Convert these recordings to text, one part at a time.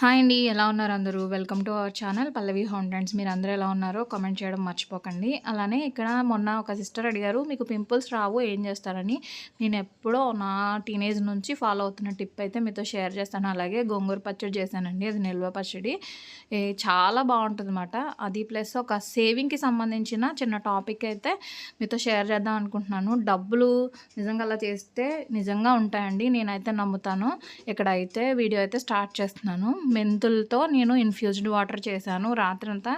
Hi అండి ఎలా ఉన్నారు అందరూ? Welcome to our channel Pallavi హౌంటెంట్స్ మీరు అందరూ ఎలా ఉన్నారో కామెంట్ చేయడం మర్చిపోకండి. అలానే ఇక్కడ మొన్న ఒక సిస్టర్ అడిగారు మీకు పింపుల్స్ రావు ఏం చేస్తారని? నేను ఎప్పుడో నా టీనేజ్ నుంచి ఫాలో అవుతున్న టిప్ అయితే మీతో షేర్ చేస్తాను. అలాగే గోంగూర పచ్చడి చేశానండి అది నిల్వ పచ్చడి. చాలా బాగుంటుంది అనమాట అది ప్లస్ ఒక సేవింగ్కి సంబంధించిన చిన్న టాపిక్ అయితే మీతో షేర్ చేద్దాం అనుకుంటున్నాను. డబ్బులు నిజంగా అలా చేస్తే నిజంగా ఉంటాయండి నేనైతే నమ్ముతాను. ఇక్కడ అయితే వీడియో అయితే స్టార్ట్ చేస్తున్నాను. మెంతులతో నేను ఇన్ఫ్యూజ్డ్ వాటర్ చేశాను. రాత్రంతా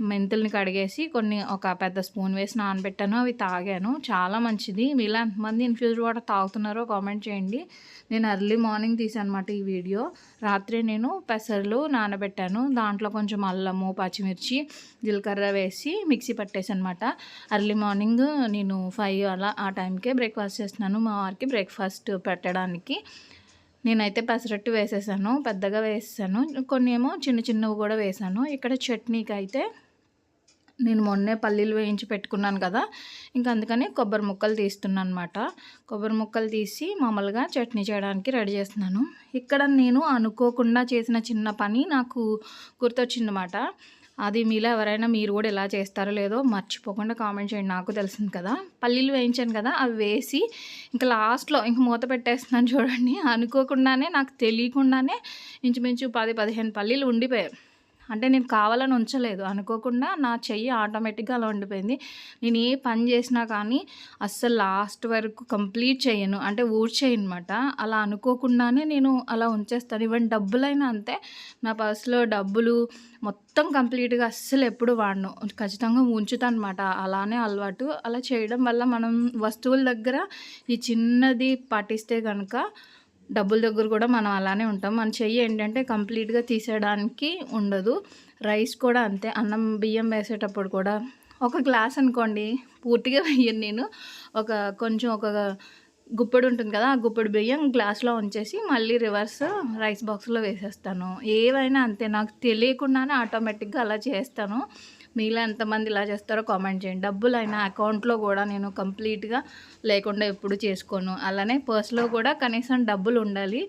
మెంతుల్ని కడిగేసి కొన్ని ఒక పెద్ద స్పూన్ వేసి నానబెట్టాను. అవి తాగాను. చాలా మంచిది. మీలో ఎంతమంది ఇన్ఫ్యూజ్డ్ వాటర్ తాగుతున్నారో కామెంట్ చేయండి. నేను ఎర్లీ మార్నింగ్ తీసానమాట ఈ వీడియో. రాత్రి నేను పెసర్లు నానబెట్టాను. దాంట్లో కొంచెం అల్లము పచ్చిమిర్చి జీలకర్ర వేసి మిక్సీ పట్టేసనమాట ఎర్లీ మార్నింగ్ నేను ఫైవ్ అలా ఆ టైంకే బ్రేక్ఫాస్ట్ చేస్తున్నాను. మా వారికి బ్రేక్ఫాస్ట్ పెట్టడానికి. నేనైతే పెసరట్టు వేసేసాను పెద్దగా వేసేసాను. కొన్ని ఏమో చిన్న చిన్నవి కూడా వేసాను. ఇక్కడ చట్నీకి అయితే నేను మొన్నే పల్లీలు వేయించి పెట్టుకున్నాను కదా ఇంకా అందుకని కొబ్బరి ముక్కలు తీస్తున్నాను అనమాట కొబ్బరి ముక్కలు తీసి మామూలుగా చట్నీ చేయడానికి రెడీ చేస్తున్నాను. ఇక్కడ నేను అనుకోకుండా చేసిన చిన్న పని నాకు గుర్తొచ్చిందన్నమాట. అది మీలో ఎవరైనా మీరు కూడా ఎలా చేస్తారో లేదో మర్చిపోకుండా కామెంట్ చేయండి. నాకు తెలిసింది కదా. పల్లీలు వేయించాను కదా అవి వేసి ఇంకా లాస్ట్లో ఇంక మూత పెట్టేస్తున్నాను చూడండి. అనుకోకుండానే నాకు తెలియకుండానే ఇంచుమించు పది పదిహేను పల్లీలు ఉండిపోయాయి. అంటే నేను కావాలని ఉంచలేదు. అనుకోకుండా నా చెయ్యి ఆటోమేటిక్గా అలా ఉండిపోయింది. నేను ఏ పని చేసినా కానీ అస్సలు లాస్ట్ వరకు కంప్లీట్ చేయను అంటే ఊడ్చేయనమాట. అలా అనుకోకుండానే నేను అలా ఉంచేస్తాను. ఈవెన్ డబ్బులైనా అంతే. నా పర్స్లో డబ్బులు మొత్తం కంప్లీట్గా అస్సలు ఎప్పుడు వాడను. ఖచ్చితంగా ఉంచుతాను అనమాట అలానే అలవాటు. అలా చేయడం వల్ల మనం వస్తువుల దగ్గర ఈ చిన్నది పాటిస్తే కనుక డబ్బుల దగ్గర కూడా మనం అలానే ఉంటాం. మన చెయ్యి ఏంటంటే కంప్లీట్గా తీసేయడానికి ఉండదు. రైస్ కూడా అంతే. అన్నం బియ్యం వేసేటప్పుడు కూడా ఒక గ్లాస్ అనుకోండి పూర్తిగా వేయను నేను. ఒక కొంచెం ఒక గుప్పెడు ఉంటుంది కదా ఆ గుప్పెడు బియ్యం గ్లాస్లో ఉంచేసి మళ్ళీ రివర్స్ రైస్ బాక్స్లో వేసేస్తాను. ఏవైనా అంతే నాకు తెలియకుండానే ఆటోమేటిక్గా అలా చేస్తాను. మీలో ఎంతమంది ఇలా చేస్తారో కామెంట్ చేయండి. డబ్బులు అయినా అకౌంట్లో కూడా నేను కంప్లీట్గా లేకుండా ఎప్పుడు చేసుకోను. అలానే పర్స్లో కూడా కనీసం డబ్బులు ఉండాలి.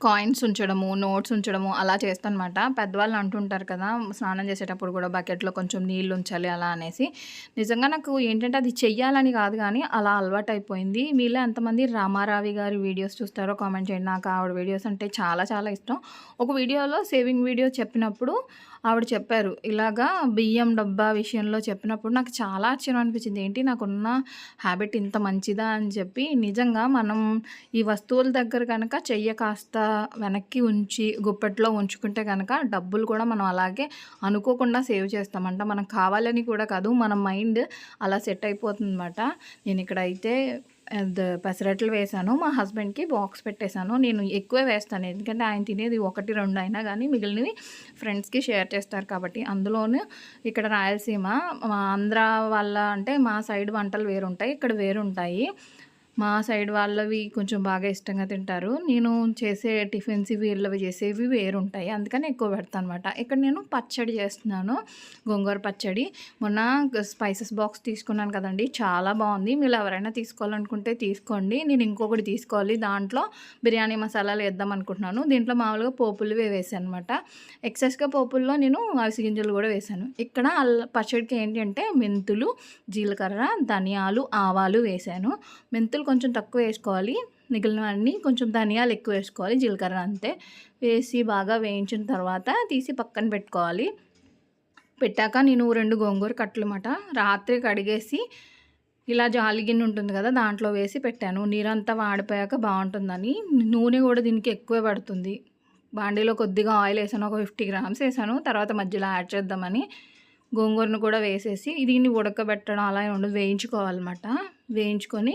కాయిన్స్ ఉంచడము నోట్స్ ఉంచడము అలా చేస్తానమాట. పెద్దవాళ్ళు అంటుంటారు కదా స్నానం చేసేటప్పుడు కూడా బకెట్లో కొంచెం నీళ్ళు ఉంచాలి అలా అనేసి. నిజంగా నాకు ఏంటంటే అది చెయ్యాలని కాదు కానీ అలా అలవాటు అయిపోయింది మీలో ఎంతమంది రామారావి గారి వీడియోస్ చూస్తారో కామెంట్ చేయండి. నాకు ఆవిడ వీడియోస్ అంటే చాలా చాలా ఇష్టం. ఒక వీడియోలో సేవింగ్ వీడియో చెప్పినప్పుడు ఆవిడ చెప్పారు. ఇలాగా బియ్యం డబ్బా విషయంలో చెప్పినప్పుడు నాకు చాలా ఆశ్చర్యం అనిపించింది. ఏంటి నాకున్న హ్యాబిట్ ఇంత మంచిదా అని చెప్పి నిజంగా మనం ఈ వస్తువుల దగ్గర కనుక చెయ్య కాస్త వెనక్కి ఉంచి గుప్పెట్లో ఉంచుకుంటే కనుక డబ్బులు కూడా మనం అలాగే అనుకోకుండా సేవ్ చేస్తామంట. మనం కావాలని కూడా కాదు మన మైండ్ అలా సెట్ అయిపోతుంది అనమాట నేను ఇక్కడ అయితే పెసరట్లు వేసాను. మా హస్బెండ్కి బాక్స్ పెట్టేశాను. నేను ఎక్కువే వేస్తాను. ఎందుకంటే ఆయన తినేది ఒకటి రెండు అయినా కానీ మిగిలినవి ఫ్రెండ్స్కి షేర్ చేస్తారు కాబట్టి. అందులోనూ ఇక్కడ రాయలసీమ మా ఆంధ్ర వాళ్ళ అంటే మా సైడ్ వంటలు వేరుంటాయి. ఇక్కడ వేరుంటాయి. మా సైడ్ వాళ్ళవి కొంచెం బాగా ఇష్టంగా తింటారు. నేను చేసే టిఫిన్స్ వీళ్ళవి చేసేవి వేరుంటాయి. అందుకని ఎక్కువ పెడతాను అనమాట ఇక్కడ నేను పచ్చడి చేస్తున్నాను. గోంగూర పచ్చడి. మొన్న స్పైసెస్ బాక్స్ తీసుకున్నాను కదండి. చాలా బాగుంది. మీరు ఎవరైనా తీసుకోవాలనుకుంటే తీసుకోండి. నేను ఇంకొకటి తీసుకోవాలి. దాంట్లో బిర్యానీ మసాలాలు వేద్దాం అనుకుంటున్నాను. దీంట్లో మామూలుగా పోపులు వేసాను అనమాట ఎక్సెస్గా పోపుల్లో నేను అవిసి గింజలు కూడా వేసాను. ఇక్కడ పచ్చడికి ఏంటంటే మెంతులు జీలకర్ర ధనియాలు ఆవాలు వేసాను. మెంతులు కొంచెం తక్కువ వేసుకోవాలి. మిగిలినవన్నీ కొంచెం ధనియాలు ఎక్కువ వేసుకోవాలి జీలకర్ర అంతే. వేసి బాగా వేయించిన తర్వాత తీసి పక్కన పెట్టుకోవాలి. పెట్టాక నేను రెండు గోంగూర కట్టలు రాత్రి కడిగేసి ఇలా జాలి గిన్నె ఉంటుంది కదా దాంట్లో వేసి పెట్టాను. నీరంతా వాడిపోయాక బాగుంటుందని. నూనె కూడా దీనికి ఎక్కువే పడుతుంది. బాండీలో కొద్దిగా ఆయిల్ వేసాను ఒక ఫిఫ్టీ గ్రామ్స్ వేసాను. తర్వాత మధ్యలో యాడ్ చేద్దామని గోంగూరను కూడా వేసేసి దీన్ని ఉడకబెట్టడం అలా ఉండదు వేయించుకోవాలన్నమాట. వేయించుకొని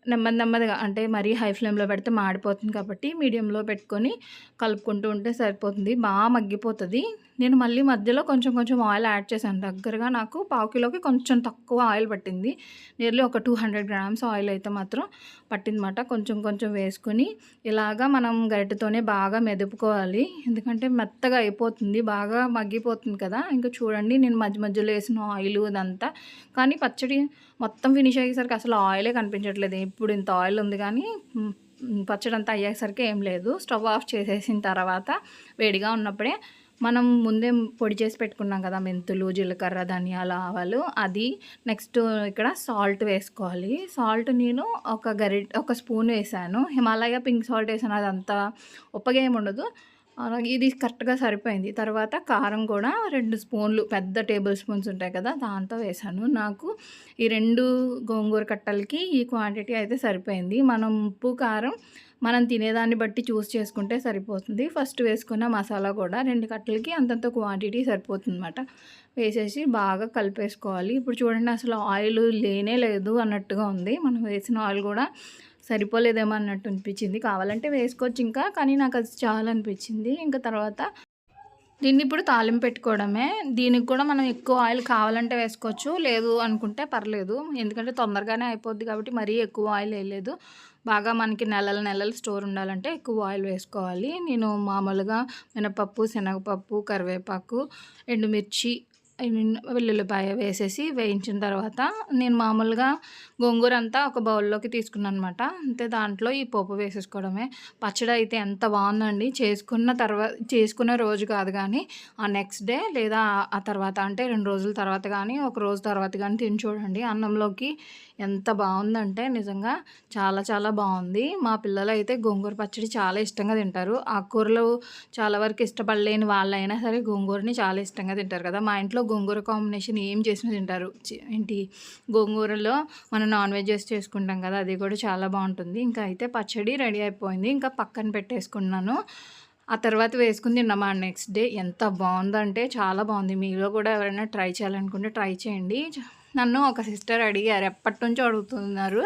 నెమ్మది నెమ్మదిగా అంటే మరీ హై ఫ్లేమ్లో పెడితే మాడిపోతుంది కాబట్టి మీడియంలో పెట్టుకొని కలుపుకుంటూ ఉంటే సరిపోతుంది. బాగా మగ్గిపోతుంది. నేను మళ్ళీ మధ్యలో కొంచెం కొంచెం ఆయిల్ యాడ్ చేశాను. దగ్గరగా నాకు పావు కిలోకి కొంచెం తక్కువ ఆయిల్ పట్టింది. నియర్లీ ఒక టూ హండ్రెడ్ గ్రామ్స్ ఆయిల్ అయితే మాత్రం పట్టిందన్నమాట. కొంచెం కొంచెం వేసుకొని ఇలాగా మనం గరిటెతోనే బాగా మెదుపుకోవాలి. ఎందుకంటే మెత్తగా అయిపోతుంది బాగా మగ్గిపోతుంది కదా. ఇంకా చూడండి నేను మధ్య మధ్యలో వేసిన ఆయిల్ ఇదంతా. కానీ పచ్చడి మొత్తం ఫినిష్ అయ్యేసరికి అసలు ఆయిలే కనిపించట్లేదు. ఇప్పుడు ఇంత ఆయిల్ ఉంది కానీ పచ్చడి అంతా అయ్యేసరికి ఏం లేదు. స్టవ్ ఆఫ్ చేసేసిన తర్వాత వేడిగా ఉన్నప్పుడే మనం ముందే పొడి చేసి పెట్టుకున్నాం కదా మెంతులు జీలకర్ర ధనియాలు ఆవాలు. అది నెక్స్ట్ ఇక్కడ సాల్ట్ వేసుకోవాలి. సాల్ట్ నేను ఒక గరి ఒక స్పూన్ వేసాను. హిమాలయ పింక్ సాల్ట్ వేసాను. అదంతా ఉప్పగా ఏమి ఉండదు. అలాగే ఇది కరెక్ట్గా సరిపోయింది. తర్వాత కారం కూడా రెండు స్పూన్లు పెద్ద టేబుల్ స్పూన్స్ ఉంటాయి కదా దాంతో వేసాను. నాకు ఈ రెండు గోంగూర కట్టలకి ఈ క్వాంటిటీ అయితే సరిపోయింది. మనం ఉప్పు కారం మనం తినేదాన్ని బట్టి చూస్ చేసుకుంటే సరిపోతుంది. ఫస్ట్ వేసుకున్న మసాలా కూడా రెండు కట్టలకి అంతంత క్వాంటిటీ సరిపోతుంది అనమాట వేసేసి బాగా కలిపేసుకోవాలి. ఇప్పుడు చూడండి అసలు ఆయిల్ లేనే లేదు అన్నట్టుగా ఉంది. మనం వేసిన ఆయిల్ కూడా సరిపోలేదేమో అన్నట్టు అనిపించింది. కావాలంటే వేసుకోవచ్చు ఇంకా కానీ నాకు అది చాలా అనిపించింది ఇంకా తర్వాత దీన్ని ఇప్పుడు తాలింపు పెట్టుకోవడమే. దీనికి కూడా మనం ఎక్కువ ఆయిల్ కావాలంటే వేసుకోవచ్చు. లేదు అనుకుంటే పర్లేదు. ఎందుకంటే తొందరగానే అయిపోద్ది కాబట్టి మరీ ఎక్కువ ఆయిల్ వేయలేదు. బాగా మనకి నెలల నెలలు స్టోర్ ఉండాలంటే ఎక్కువ ఆయిల్ వేసుకోవాలి. నేను మామూలుగా మినపప్పు శనగపప్పు కరివేపాకు ఎండుమిర్చి వెల్లుల్లిపాయ వేసేసి వేయించిన తర్వాత నేను మామూలుగా గోంగూర అంతా ఒక బౌల్లోకి తీసుకున్నాను అనమాట అంతే దాంట్లో ఈ పోపు వేసేసుకోవడమే. పచ్చడి అయితే ఎంత బాగుందండి. చేసుకున్న తర్వాత చేసుకున్న రోజు కాదు కానీ ఆ నెక్స్ట్ డే లేదా ఆ తర్వాత అంటే రెండు రోజుల తర్వాత కానీ ఒక రోజు తర్వాత కానీ తిని చూడండి. అన్నంలోకి ఎంత బాగుందంటే నిజంగా చాలా చాలా బాగుంది. మా పిల్లలు అయితే గోంగూర పచ్చడి చాలా ఇష్టంగా తింటారు. ఆకుకూరలు చాలా వరకు ఇష్టపడలేని వాళ్ళైనా సరే గోంగూరని చాలా ఇష్టంగా తింటారు కదా. మా ఇంట్లో గోంగూర కాంబినేషన్ ఏం చేసినా తింటారు. ఏంటి గోంగూరలో మనం నాన్ వెజ్ చేసుకుంటాం కదా అది కూడా చాలా బాగుంటుంది. ఇంకా అయితే పచ్చడి రెడీ అయిపోయింది. ఇంకా పక్కన పెట్టేసుకున్నాను. ఆ తర్వాత వేసుకుని తిన్నామా నెక్స్ట్ డే. ఎంత బాగుందంటే చాలా బాగుంది. మీలో కూడా ఎవరైనా ట్రై చేయాలనుకుంటే ట్రై చేయండి. నన్ను ఒక సిస్టర్ అడిగారు ఎప్పటి నుంచో అడుగుతున్నారు.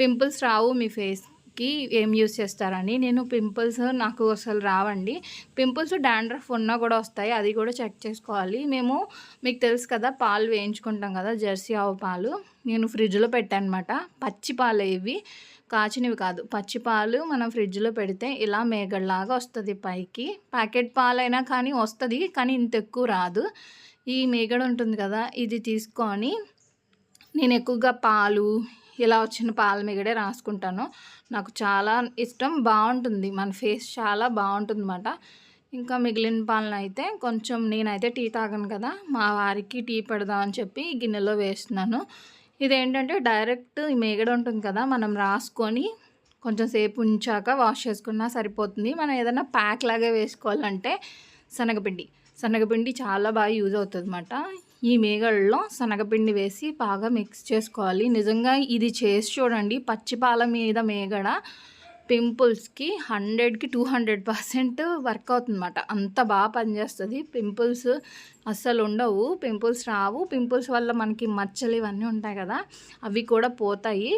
పింపుల్స్ రావు మీ ఫేస్ కి ఏం యూస్ చేస్తారని. నేను పింపుల్స్ నాకు అసలు రావండి. పింపుల్స్ డాండ్రఫ్ ఉన్నా కూడా వస్తాయి. అది కూడా చెక్ చేసుకోవాలి. మేము మీకు తెలుసు కదా పాలు వేయించుకుంటాం కదా జెర్సీ ఆవు పాలు. నేను ఫ్రిడ్జ్లో పెట్టాను అనమాట పచ్చి పాలు ఇవి. కాచినవి కాదు. పచ్చి పాలు మనం ఫ్రిడ్జ్లో పెడితే ఇలా మేగడలాగా వస్తుంది పైకి. ప్యాకెట్ పాలైనా కానీ వస్తుంది కానీ ఇంత ఎక్కువ రాదు. ఈ మేగడ ఉంటుంది కదా ఇది తీసుకొని నేను ఎక్కువగా పాలు ఇలా వచ్చిన పాల మిగడే రాసుకుంటాను. నాకు చాలా ఇష్టం. బాగుంటుంది. మన ఫేస్ చాలా బాగుంటుంది అన్నమాట ఇంకా మిగిలిన పాలను అయితే కొంచెం నేనైతే టీ తాగను కదా మా వారికి టీ పెడదాం అని చెప్పి గిన్నెలో వేస్తున్నాను. ఇదేంటంటే డైరెక్ట్ ఈ మేగడ ఉంటుంది కదా మనం రాసుకొని కొంచెం సేపు ఉంచాక వాష్ చేసుకున్నా సరిపోతుంది. మనం ఏదైనా ప్యాక్ లాగా వేసుకోవాలంటే శనగపిండి. శనగపిండి చాలా బాగా యూజ్ అవుతుంది అన్నమాట ఈ మేగడలో శనగపిండి వేసి బాగా మిక్స్ చేసుకోవాలి. నిజంగా ఇది చేసి చూడండి పచ్చి పాల మీద మేగడ పింపుల్స్కి హండ్రెడ్కి టూ హండ్రెడ్ పర్సెంట్ వర్క్ అవుతుందన్నమాట. అంత బాగా పనిచేస్తుంది. పింపుల్స్ అస్సలు ఉండవు. పింపుల్స్ రావు. పింపుల్స్ వల్ల మనకి మచ్చలు ఇవన్నీ ఉంటాయి కదా అవి కూడా పోతాయి.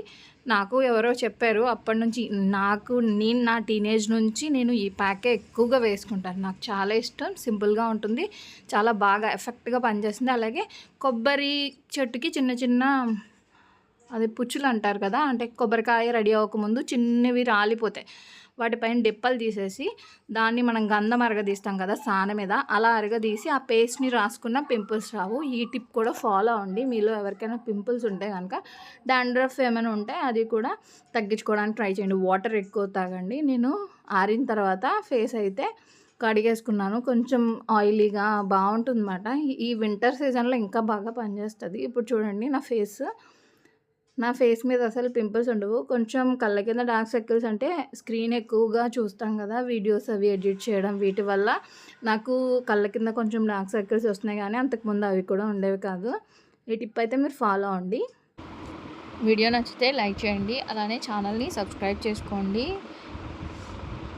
నాకు ఎవరో చెప్పారు అప్పటి నుంచి నాకు నేను నా టీనేజ్ నుంచి నేను ఈ ప్యాకే ఎక్కువగా వేసుకుంటాను. నాకు చాలా ఇష్టం సింపుల్గా ఉంటుంది. చాలా బాగా ఎఫెక్ట్గా పనిచేస్తుంది. అలాగే కొబ్బరి చెట్టుకి చిన్న చిన్న అది పుచ్చులు అంటారు కదా అంటే కొబ్బరికాయ రెడీ అవ్వకముందు చిన్నవి రాలిపోతాయి. వాటిపైన డిప్పలు తీసేసి దాన్ని మనం గంధం అరగదీస్తాం కదా సాన మీద అలా అరగదీసి ఆ పేస్ట్ని రాసుకున్న పింపుల్స్ రావు. ఈ టిప్ కూడా ఫాలో అవ్వండి. మీలో ఎవరికైనా పింపుల్స్ ఉంటే కనుక డాండ్రఫ్ ఏమైనా ఉంటే అది కూడా తగ్గించుకోవడానికి ట్రై చేయండి. వాటర్ ఎక్కువ తాగండి. నేను ఆరిన తర్వాత ఫేస్ అయితే కడిగేసుకున్నాను. కొంచెం ఆయిలీగా బాగుంటుందన్నమాట. ఈ వింటర్ సీజన్లో ఇంకా బాగా పనిచేస్తుంది. ఇప్పుడు చూడండి నా ఫేస్ నా ఫేస్ మీద అసలు పింపుల్స్ ఉండవు. కొంచెం కళ్ళ కింద డార్క్ సర్కిల్స్ అంటే స్క్రీన్ ఎక్కువగా చూస్తాం కదా వీడియోస్ అవి ఎడిట్ చేయడం వీటి వల్ల నాకు కళ్ళ కింద కొంచెం డార్క్ సర్కిల్స్ వస్తున్నాయి కానీ అంతకుముందు అవి కూడా ఉండేవి కాదు. ఈ టిప్ అయితే మీరు ఫాలో అవ్వండి. వీడియో నచ్చితే లైక్ చేయండి. అలానే ఛానల్ని సబ్స్క్రైబ్ చేసుకోండి.